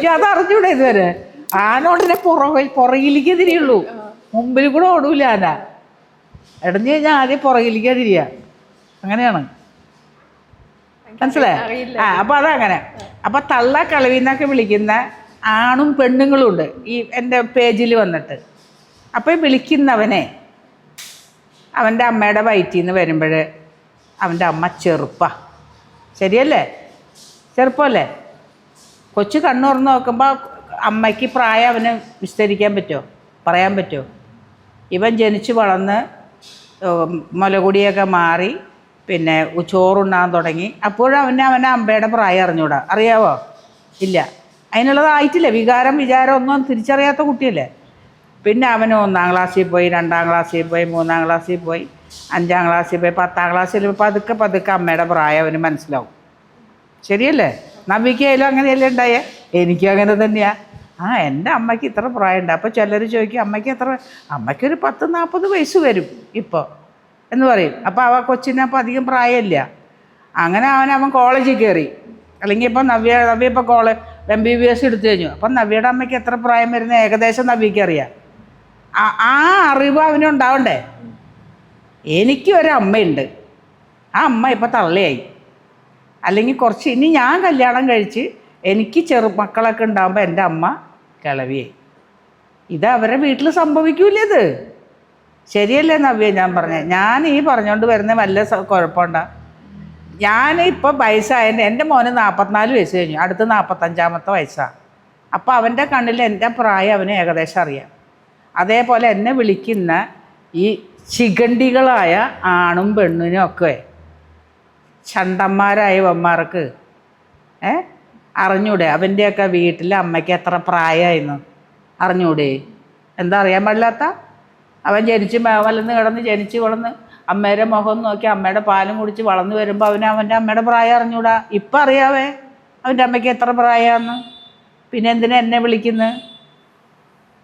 എനിക്ക് അത് അറിഞ്ഞൂടെ ഇതുവരെ. ആനോടിനെ പുറകെ പുറകിൽ പുറകിലേക്ക് തിരിയുള്ളൂ. മുമ്പിൽ കൂടെ ഓടൂല ആന. ഇടഞ്ഞു കഴിഞ്ഞാൽ ആദ്യം പുറകിലേക്കാ തിരിയ. അങ്ങനെയാണ്. മനസ്സിലായോ? ആ അപ്പൊ അതങ്ങനെ. അപ്പൊ തള്ള കളവിന്നൊക്കെ വിളിക്കുന്ന ആണും പെണ്ണുങ്ങളും ഉണ്ട്. ഈ എന്റെ പേജിൽ വന്നിട്ട്. അപ്പൊ വിളിക്കുന്നവനെ അവന്റെ അമ്മയുടെ വയറ്റിൽ നിന്ന് വരുമ്പോൾ അവന്റെ അമ്മ ചെറുപ്പ. ശരിയല്ലേ? ചെറുപ്പമല്ലേ കൊച്ചു കണ്ണുറന്ന് നോക്കുമ്പോൾ അമ്മയ്ക്ക് പ്രായം അവന് വിസ്തരിക്കാൻ പറ്റുമോ പറയാൻ പറ്റുമോ ഇവൻ ജനിച്ച് വളർന്ന് മുലകുടിയൊക്കെ മാറി പിന്നെ ചോറുണ്ണാൻ തുടങ്ങി. അപ്പോഴും അവന് അവന്റെ അമ്മയുടെ പ്രായം അറിഞ്ഞൂടാ. അറിയാവോ? ഇല്ല. അതിനുള്ളതായിട്ടില്ല. വികാരം വിചാരം ഒന്നും തിരിച്ചറിയാത്ത കുട്ടിയല്ലേ. പിന്നെ അവന് ഒന്നാം ക്ലാസ്സിൽ പോയി രണ്ടാം ക്ലാസ്സിൽ പോയി മൂന്നാം ക്ലാസ്സിൽ പോയി അഞ്ചാം ക്ലാസ്സിൽ പോയി പത്താം ക്ലാസ്സിൽ പതുക്കെ പതുക്കെ അമ്മയുടെ പ്രായം അവന് മനസ്സിലാവും. ശരിയല്ലേ? നബിക്കായാലും അങ്ങനെയല്ലേ ഉണ്ടായേ? എനിക്കും അങ്ങനെ തന്നെയാ. ആ എന്റെ അമ്മയ്ക്ക് ഇത്ര പ്രായമുണ്ട്. അപ്പോൾ ചിലർ ചോദിക്കും അമ്മയ്ക്ക് എത്ര അമ്മയ്ക്കൊരു പത്ത് നാൽപ്പത് വയസ്സ് വരും ഇപ്പോൾ എന്ന് പറയും. അപ്പോൾ അവ കൊച്ചിന് അധികം പ്രായമില്ല. അങ്ങനെ അവൻ അവൻ കോളേജിൽ കയറി അല്ലെങ്കിൽ ഇപ്പം നവ്യ നവ്യ ഇപ്പോൾ college M B B S എടുത്തു കഴിഞ്ഞു. അപ്പം നവ്യയുടെ അമ്മയ്ക്ക് എത്ര പ്രായം വരുന്ന ഏകദേശം നവ്യക്ക് അറിയാം. ആ ആ അറിവ് അവനുണ്ടാവണ്ടേ എനിക്ക് ഒരു അമ്മയുണ്ട് ആ അമ്മ ഇപ്പോൾ തള്ളയായി. അല്ലെങ്കിൽ കുറച്ച് ഇനി ഞാൻ കല്യാണം കഴിച്ച് എനിക്ക് ചെറു മക്കളൊക്കെ ഉണ്ടാകുമ്പോൾ എന്റെ അമ്മ കിളവിയായി ഇത് അവരുടെ വീട്ടിൽ സംഭവിക്കൂലേ ഇത്? ശരിയല്ലേ നവ്യ ഞാൻ പറഞ്ഞത് ഞാൻ ഈ പറഞ്ഞുകൊണ്ട് വരുന്ന വല്ല കുഴപ്പമുണ്ടാ? ഞാൻ ഇപ്പോൾ വയസ്സായതിന്റെ എന്റെ മോന് നാൽപ്പത്തിനാല് വയസ്സ് കഴിഞ്ഞു. അടുത്ത് നാൽപ്പത്തഞ്ചാമത്തെ വയസ്സാണ് അപ്പോൾ അവന്റെ കണ്ണിൽ എന്റെ പ്രായം അവന് ഏകദേശം അറിയാം. അതേപോലെ എന്നെ വിളിക്കുന്ന ഈ ശിഖണ്ഡികളായ ആണും പെണ്ണിനും ഒക്കെ ചണ്ടന്മാരായ വന്മാർക്ക് ഏ? അറിഞ്ഞൂടെ? അവന്റെയൊക്കെ വീട്ടിൽ അമ്മയ്ക്ക് എത്ര പ്രായമായിരുന്നു അറിഞ്ഞൂടെ? എന്താ അറിയാൻ പാടില്ലാത്ത? അവൻ ജനിച്ച് വലന്ന് കിടന്ന് ജനിച്ച് വളർന്ന് അമ്മയുടെ മുഖം നോക്കി അമ്മയുടെ പാലും കുടിച്ച് വളർന്നു വരുമ്പോൾ അവന് അവന്റെ അമ്മയുടെ പ്രായം അറിഞ്ഞൂടാ? ഇപ്പം അറിയാവേ അവന്റെ അമ്മയ്ക്ക് എത്ര പ്രായമാണെന്ന് പിന്നെ എന്തിനാ എന്നെ വിളിക്കുന്നത്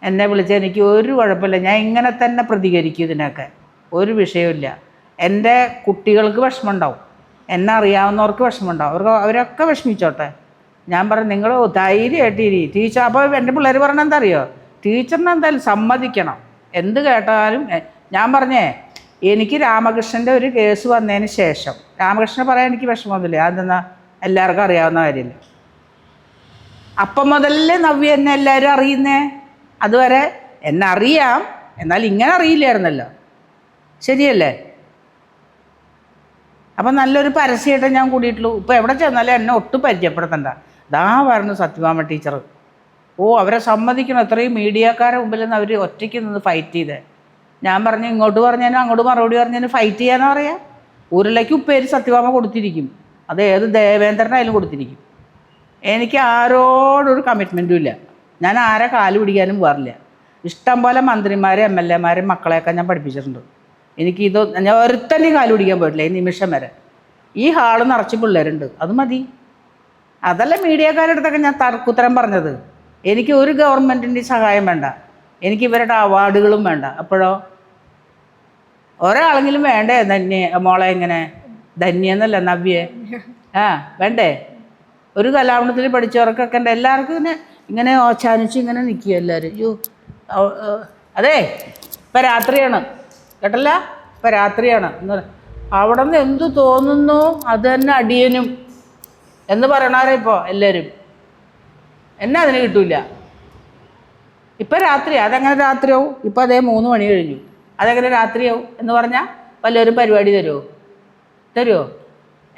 എന്നെ വിളിച്ച എനിക്ക് ഒരു കുഴപ്പമില്ല. ഞാൻ ഇങ്ങനെ തന്നെ പ്രതികരിക്കും ഇതിനൊക്കെ. ഒരു വിഷയമില്ല എന്റെ കുട്ടികൾക്ക് വിഷമമുണ്ടാവും. എന്നെ അറിയാവുന്നവർക്ക് വിഷമമുണ്ടാവും. അവർക്ക് അവരൊക്കെ വിഷമിച്ചോട്ടെ. ഞാൻ പറഞ്ഞു നിങ്ങൾ ധൈര്യമായിട്ട് ഇരി. ടീച്ചർ അപ്പോൾ എന്റെ പിള്ളേർ പറഞ്ഞ എന്താ അറിയോ ടീച്ചറിനെ എന്തായാലും സമ്മതിക്കണം. എന്ത് കേട്ടാലും ഞാൻ പറഞ്ഞേ എനിക്ക് രാമകൃഷ്ണന്റെ ഒരു കേസ് വന്നതിന് ശേഷം രാമകൃഷ്ണൻ പറയാൻ എനിക്ക് വിഷമമൊന്നുമില്ല. അതെന്നാ എല്ലാവർക്കും അറിയാവുന്ന കാര്യമില്ല? അപ്പം മുതലേ നവ്യ എന്നെ എല്ലാവരും അറിയുന്നേ? അതുവരെ എന്നെ അറിയാം. എന്നാൽ ഇങ്ങനെ അറിയില്ലായിരുന്നല്ലോ. ശരിയല്ലേ? അപ്പം നല്ലൊരു പരസ്യമായിട്ട് ഞാൻ കൂടിയിട്ടുള്ളൂ. ഇപ്പം എവിടെ ചെന്നാലും എന്നെ ഒട്ടും പരിചയപ്പെടുത്തണ്ട. ദാ പറഞ്ഞു സത്യഭാമ ടീച്ചർ. ഓ അവരെ സമ്മതിക്കണം. അത്രയും മീഡിയക്കാരുടെ മുമ്പിൽ നിന്ന് അവർ ഒറ്റയ്ക്ക് നിന്ന് ഫൈറ്റ് ചെയ്തേ. ഞാൻ പറഞ്ഞു ഇങ്ങോട്ട് പറഞ്ഞതിനും അങ്ങോട്ട് മറുപടി പറഞ്ഞതിനും ഫൈറ്റ് ചെയ്യാനാ പറയാം? ഉരുളയ്ക്ക് ഉപ്പേര് സത്യഭാമ കൊടുത്തിരിക്കും. അത് ഏത് ദേവേന്ദ്രനായാലും കൊടുത്തിരിക്കും. എനിക്ക് ആരോടൊരു കമ്മിറ്റ്മെന്റും ഇല്ല. ഞാൻ ആരെ കാൽ പിടിക്കാനും പോകാറില്ല ഇഷ്ടം പോലെ മന്ത്രിമാരെ എം എൽ എമാരെയും മക്കളെയൊക്കെ ഞാൻ പഠിപ്പിച്ചിട്ടുണ്ട്. എനിക്ക് ഇത് ഞാൻ ഒരുത്തന്നെ കാൽ പിടിക്കാൻ പോയിട്ടില്ല ഈ നിമിഷം വരെ. ഈ ഹാൾ നിറച്ച് പിള്ളേരുണ്ട് അത് മതി. അതല്ല മീഡിയക്കാരുടെ അടുത്തൊക്കെ ഞാൻ തർക്കുത്തരം പറഞ്ഞത്. എനിക്ക് ഒരു ഗവൺമെന്റിന്റെ സഹായം വേണ്ട. എനിക്ക് ഇവരുടെ അവാർഡുകളും വേണ്ട. അപ്പോഴോ? ഒരാളെങ്കിലും വേണ്ടേ ധന്യ മോളെ ഇങ്ങനെ? ധന്യെന്നല്ല നവ്യെ. ആ വേണ്ടേ? ഒരു കലാപണത്തിൽ പഠിച്ചവർക്കൊക്കെ ഉണ്ട്. എല്ലാവർക്കും ഇങ്ങനെ ഇങ്ങനെ ഓച്ചാനിച്ച് ഇങ്ങനെ നിൽക്കുക എല്ലാവരും. അയ്യോ അതെ ഇപ്പം രാത്രിയാണ്. കേട്ടല്ല? ഇപ്പം രാത്രിയാണ്. എന്ന് അവിടെ നിന്ന് എന്തു തോന്നുന്നു അത് തന്നെ അടിയനും. എന്ന് പറയണവരെ ഇപ്പോൾ എല്ലാവരും എന്നെ അതിന് കിട്ടൂല? ഇപ്പം രാത്രി അതെങ്ങനെ രാത്രിയാവും? ഇപ്പം അതേ മൂന്ന് മണി കഴിഞ്ഞു. അതെങ്ങനെ രാത്രിയാവും? എന്ന് പറഞ്ഞാൽ വല്ലവരും പരിപാടി തരുമോ തരുമോ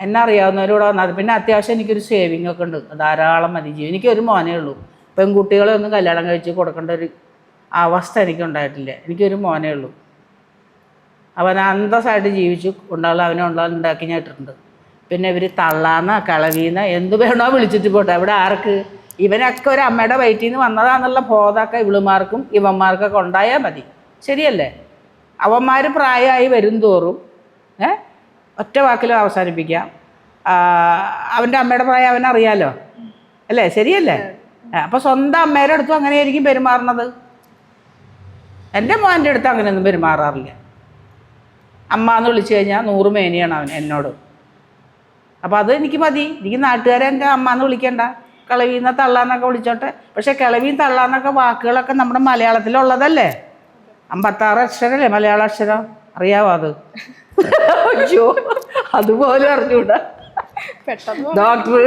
എന്നെ അറിയാവുന്നവരോട് വന്നാൽ പിന്നെ അത്യാവശ്യം എനിക്കൊരു സേവിങ് ഒക്കെ ഉണ്ട്. ധാരാളം മതി. ജീവൻ എനിക്കൊരു മോനേ ഉള്ളൂ. പെൺകുട്ടികളെ ഒന്നും കല്യാണം കഴിച്ച് കൊടുക്കേണ്ട ഒരു അവസ്ഥ എനിക്കുണ്ടായിട്ടില്ല. എനിക്കൊരു മോനേ ഉള്ളൂ. അവൻ അന്തസ്സായിട്ട് ജീവിച്ചു. ഉണ്ടാകുള്ള അവനെ ഉണ്ടാകുന്ന ഉണ്ടാക്കി ഞാൻ ഇട്ടിട്ടുണ്ട്. പിന്നെ ഇവർ തള്ളാന്ന കളവീന്ന എന്ത് വേണോ വിളിച്ചിട്ട് പോട്ടെ. അവിടെ ആർക്ക്? ഇവനൊക്കെ ഒരു അമ്മയുടെ വയറ്റിൽ നിന്ന് വന്നതാന്നുള്ള ബോധമൊക്കെ ഇവളുമാർക്കും ഇവന്മാർക്കൊക്കെ ഉണ്ടായാൽ മതി. ശരിയല്ലേ? അവന്മാർ പ്രായമായി വരും തോറും ഏ? ഒറ്റ വാക്കിലും അവസാനിപ്പിക്കാം. അവന്റെ അമ്മയുടെ പ്രായം അവനറിയാലോ? അല്ലേ? ശരിയല്ലേ? അപ്പോൾ സ്വന്തം അമ്മേരെ അടുത്തും അങ്ങനെയായിരിക്കും പെരുമാറുന്നത്. എന്റെ മോന്റെ അടുത്ത് അങ്ങനെയൊന്നും പെരുമാറാറില്ല. അമ്മ എന്ന് വിളിച്ചു കഴിഞ്ഞാൽ നൂറ് മേനിയാണ് അവൻ എന്നോട്. അപ്പോൾ അത് എനിക്ക് മതി. എനിക്ക് നാട്ടുകാരെ എന്റെ അമ്മ എന്ന് വിളിക്കണ്ട. കിളവീന്ന തള്ളാന്നൊക്കെ വിളിച്ചോട്ടെ. പക്ഷേ കിളവിയും തള്ളാന്നൊക്കെ വാക്കുകളൊക്കെ നമ്മുടെ മലയാളത്തിലുള്ളതല്ലേ? അമ്പത്താറ് അക്ഷരല്ലേ മലയാള അക്ഷരം? അറിയാവോ അത്? അയ്യോ അതുപോലെ അറിഞ്ഞൂടാ. ഡോക്ടർ.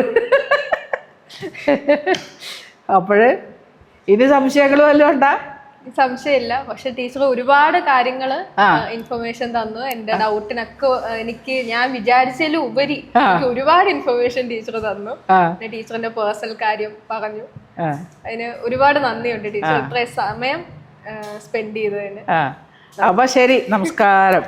അപ്പോഴേ ഇനി സംശയങ്ങൾ വല്ലതും ഉണ്ടാ? സംശയമില്ല. പക്ഷെ ടീച്ചർ ഒരുപാട് കാര്യങ്ങൾ. ഇൻഫർമേഷൻ തന്നു. എന്റെ ഡൗട്ടിനൊക്കെ എനിക്ക് ഞാൻ വിചാരിച്ചതിലും ഉപരി എനിക്ക് ഒരുപാട് ഇൻഫർമേഷൻ ടീച്ചർ തന്നു. പിന്നെ ടീച്ചറിന്റെ പേഴ്സണൽ കാര്യം പറഞ്ഞു. അതിന് ഒരുപാട് നന്ദിയുണ്ട് ടീച്ചർ ഇത്രയും സമയം സ്പെൻഡ് ചെയ്തതിന്. അപ്പൊ ശരി. നമസ്കാരം.